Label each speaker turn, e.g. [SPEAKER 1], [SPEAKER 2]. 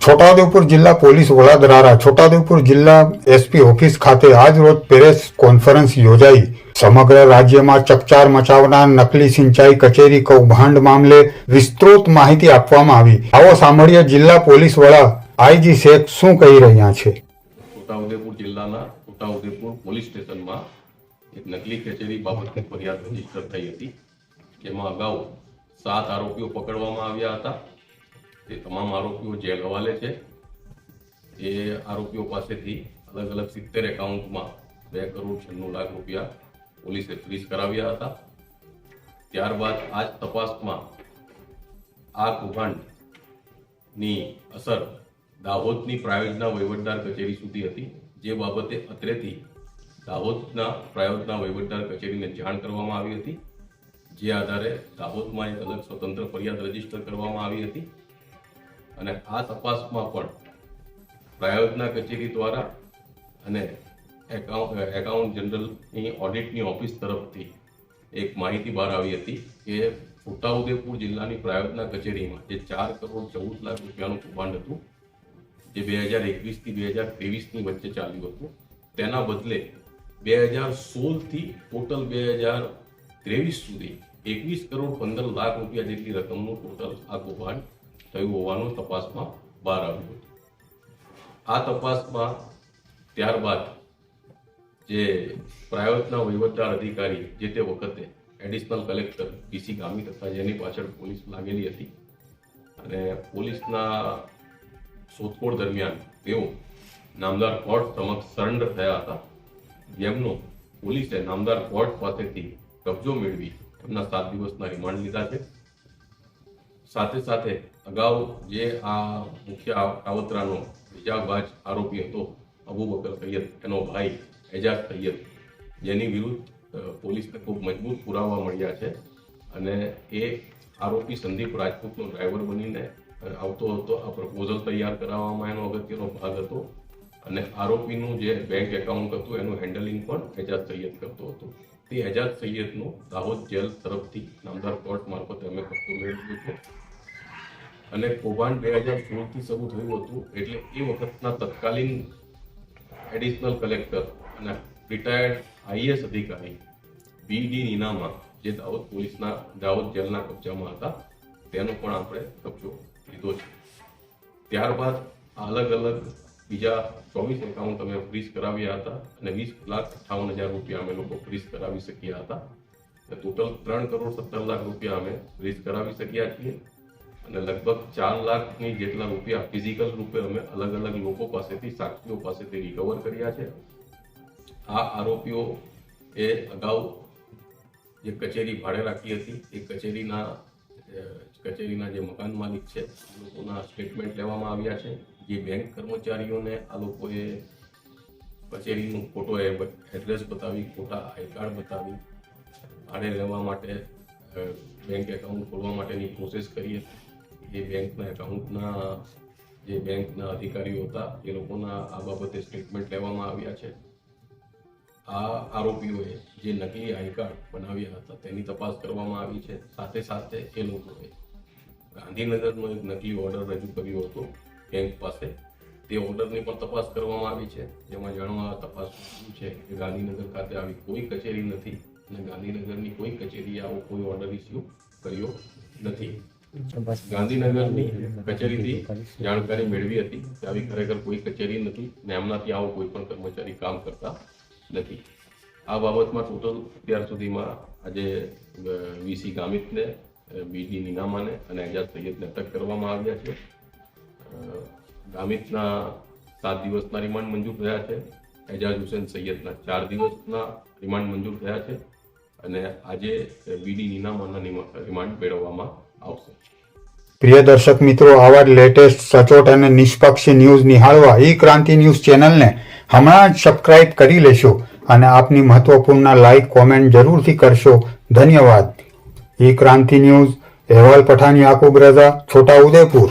[SPEAKER 1] છોટાઉદેપુર જિલ્લા પોલીસ વડા દ્વારા છોટાઉદેપુર જિલ્લા એસપી ઓફિસ ખાતે આજ રોજ પ્રેસ કોન્ફરન્સ યોજાઈ. સમગ્ર રાજ્યમાં ચકચાર મચાવનાર નકલી સિંચાઈ કચેરી કૌભાંડ મામલે વિસ્તૃત માહિતી આપવામાં આવી. આવો સાંભળીએ જિલ્લા પોલીસ વડા આઈજી શેખ શું કહી રહ્યા છે.
[SPEAKER 2] છોટાઉદેપુર જિલ્લાના છોટાઉદેપુર પોલીસ સ્ટેશનમાં એક નકલી કચેરી બાબતે ફરિયાદ રજિસ્ટર થઈ હતી. જેમાં અગાઉ સાત આરોપીઓ પકડવામાં આવ્યા હતા. તે તમામ આરોપીઓ જેલ હવાલે છે. એ આરોપીઓ પાસેથી અલગ અલગ સિત્તેર એકાઉન્ટમાં બે કરોડ છન્નું લાખ રૂપિયા પોલીસે ફ્રીઝ કરાવ્યા હતા. ત્યારબાદ આ જ તપાસમાં આ કૌભાંડની અસર દાહોદની પ્રાયોજના વહીવટદાર કચેરી સુધી હતી. જે બાબતે અત્રેથી દાહોદના પ્રાયોજના વહીવટદાર કચેરીને જાણ કરવામાં આવી હતી. જે આધારે દાહોદમાં એક અલગ સ્વતંત્ર ફરિયાદ રજિસ્ટર કરવામાં આવી હતી. અને આ તપાસમાં પણ પ્રાયોજના કચેરી દ્વારા અને એકાઉન્ટ જનરલની ઓડિટની ઓફિસ તરફથી એક માહિતી બહાર આવી હતી કે છોટાઉદેપુર જિલ્લાની પ્રાયોજના કચેરીમાં જે ચાર કરોડ ચૌદ લાખ રૂપિયાનું કૌભાંડ હતું, જે બે હજાર એકવીસથી બે હજાર ત્રેવીસની વચ્ચે ચાલ્યું હતું, તેના બદલે બે હજાર સોળથી ટોટલ બે હજાર ત્રેવીસ સુધી એકવીસ કરોડ પંદર લાખ રૂપિયા જેટલી રકમનું ટોટલ આ કૌભાંડ થયું હોવાનું તપાસમાં બહાર આવ્યું હતું. આ તપાસમાં ત્યારબાદ જે પ્રાયોજના વહીવટદાર અધિકારી જે તે વખતે એડિશનલ કલેક્ટર પીસી ગામી તથા જેની પાછળ પોલીસ લાગેલી હતી અને પોલીસના શોધખોળ દરમિયાન તેઓ નામદાર કોર્ટ સમક્ષ સરેન્ડર થયા હતા. જેમનો પોલીસે નામદાર કોર્ટ પાસેથી કબજો મેળવી એમના સાત દિવસના રિમાન્ડ લીધા છે. સાથે સાથે અગાઉ જે આ મુખ્ય કાવતરાનો બીજાબાજ આરોપી હતો, અબુ બકર સૈયદ, એનો ભાઈ એજાજ સૈયદ, જેની વિરુદ્ધ પોલીસને ખૂબ મજબૂત પુરાવા મળ્યા છે અને એ આરોપી સંદીપ રાજપૂતનો ડ્રાઈવર બનીને આવતો હતો. આ પ્રપોઝલ તૈયાર કરાવવામાં એનો અગત્યનો ભાગ હતો. અને આરોપીનું જે બેંક એકાઉન્ટ હતું, એનું હેન્ડલિંગ પણ એજાજ સૈયદ કરતો હતો. તે એજાજ સૈયદનો દાહોદ જેલ તરફથી નામદાર કોર્ટ મારફતે અમે કબજો મેળવ્યો છે. અને કૌભાંડ બે હજાર સોળથી શરૂ થયું હતું, એટલે એ વખતના તત્કાલીન એડિશનલ કલેક્ટર અને રિટાયર્ડ આઈએસ અધિકારી બી ડી નીનામા જે દાહોદ પોલીસના, દાહોદ જેલના કબજામાં હતા, તેનો પણ આપણે કબજો લીધો છે. ત્યારબાદ અલગ અલગ બીજા ચોવીસ એકાઉન્ટ અમે ફ્રીઝ કરાવ્યા હતા અને વીસ લાખ અઠ્ઠાવન હજાર રૂપિયા અમે લોકો ફ્રીઝ કરાવી શક્યા હતા. ટોટલ ત્રણ કરોડ સત્તર લાખ રૂપિયા અમે ફ્રીઝ કરાવી શક્યા છીએ. અને લગભગ ચાર લાખની જેટલા રૂપિયા ફિઝિકલ રૂપે અમે અલગ અલગ લોકો પાસેથી, સાક્ષીઓ પાસેથી રિકવર કર્યા છે. આ આરોપીઓ એ અગાઉ જે કચેરી ભાડે રાખી હતી, એ કચેરીના કચેરીના જે મકાન માલિક છે એ લોકોના સ્ટેટમેન્ટ લેવામાં આવ્યા છે. જે બેંક કર્મચારીઓને આ લોકોએ કચેરીનું ફોટો એડ્રેસ બતાવી, ખોટા આઈ કાર્ડ બતાવી, ભાડે રહેવા માટે બેંક એકાઉન્ટ ખોલવા માટેની પ્રોસેસ કરી હતી. એ બેંકના એકાઉન્ટના જે બેંકના અધિકારીઓ હતા, એ લોકોના આ બાબતે સ્ટેટમેન્ટ લેવામાં આવ્યા છે. આ આરોપીઓએ જે નકલી આઈ કાર્ડ બનાવ્યા હતા, તેની તપાસ કરવામાં આવી છે. સાથે સાથે એ લોકોએ ગાંધીનગરનો એક નકલી ઓર્ડર રજૂ કર્યો હતો બેંક પાસે. તે ઓર્ડરની પણ તપાસ કરવામાં આવી છે. જેમાં જાણવા તપાસ છે કે ગાંધીનગર ખાતે આવી કોઈ કચેરી નથી અને ગાંધીનગરની કોઈ કચેરીએ આવો કોઈ ઓર્ડર ઇસ્યુ કર્યો નથી. ગાંધીનગરની કચેરીથી જાણકારી મેળવી હતી કે આવી ખરેખર કોઈ કચેરી નથી ને એમનાથી આવો કોઈ પણ કર્મચારી કામ કરતા નથી. આ બાબતમાં ટોટલ અત્યાર સુધીમાં આજે વીસી ગામિતને બીડી નીનામાને અને એજાજ સૈયદને અટક કરવામાં આવ્યા છે. ગામિતના સાત દિવસના રિમાન્ડ મંજૂર થયા છે. એજાજ હુસેન સૈયદના ચાર દિવસના રિમાન્ડ મંજૂર થયા છે અને આજે બીડી નીનામાના રિમાન્ડ મેળવવામાં આવશે.
[SPEAKER 1] પ્રિય દર્શક મિત્રો, આવા લેટેસ્ટ સચોટ અને નિષ્પક્ષ ન્યૂઝ નિહાળવા ઈ ક્રાંતિ ન્યૂઝ ચેનલને હમણાં જ સબસ્ક્રાઇબ કરી લેશો અને આપની મહત્વપૂર્ણ લાઇક કોમેન્ટ જરૂરથી કરશો. ધન્યવાદ. ઈ ક્રાંતિ ન્યૂઝ અહેવાલ પઠાની આકુબ રજા છોટા ઉદેપુર.